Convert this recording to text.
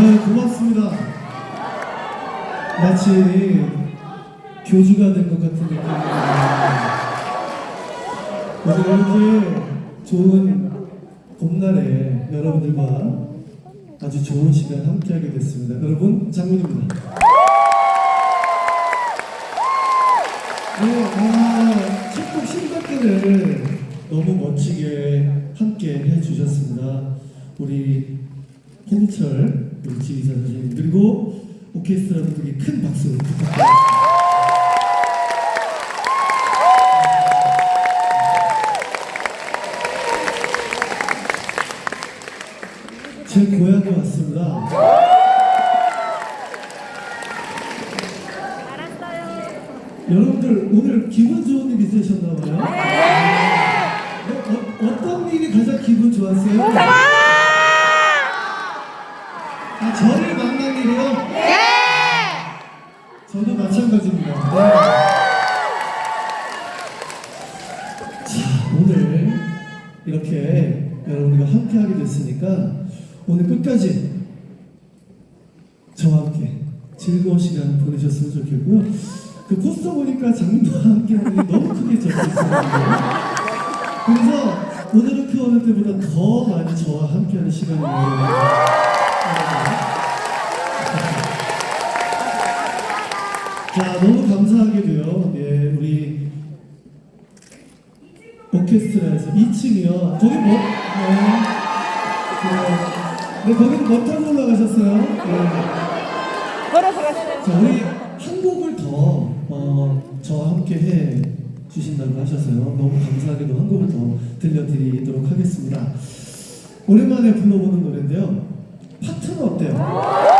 고맙습니다. 마치 교주가 된 것 같은 느낌입니다. 오늘 이렇게 좋은 봄날에 여러분들과 아주 좋은 시간 함께하게 됐습니다. 여러분, 장문입니다. 네, 아, 첫곡 신곡들을 너무 멋지게 함께 해주셨습니다. 우리 홍철, 우리 지휘자 선생님, 그리고 오케스트라 분들께 큰 박수 부탁드립니다. 제 고향에 왔습니다. 여러분들 오늘 기분 좋은 일 있으셨나봐요? 어, 어, 어떤 일이 가장 기분 좋았어요? 아 저를 만난 일이요? 네. 저도 마찬가지입니다. 네. 자 오늘 이렇게 여러분들과 함께 하게 됐으니까 오늘 끝까지 저와 함께 즐거운 시간 보내셨으면 좋겠고요. 그 포스터 보니까 장민과 함께 하는 게 너무 크게 적혀 있어요. 그래서 오늘 이렇게 오는 때보다 더 많이 저와 함께하는 시간을 자, 너무 감사하게도요. 예, 우리 오케스트라에서 2층이요. 거기 뭐? 네. 네, 네 거기는 뭐 타고 올라가셨어요? 네. 걸어서 갔어요. 자, 우리 한 곡을 더 어, 저와 함께 해 주신다고 하셔서요. 너무 감사하게도 한 곡을 더 들려드리도록 하겠습니다. 오랜만에 불러보는 노래인데요. 파트너 어때요?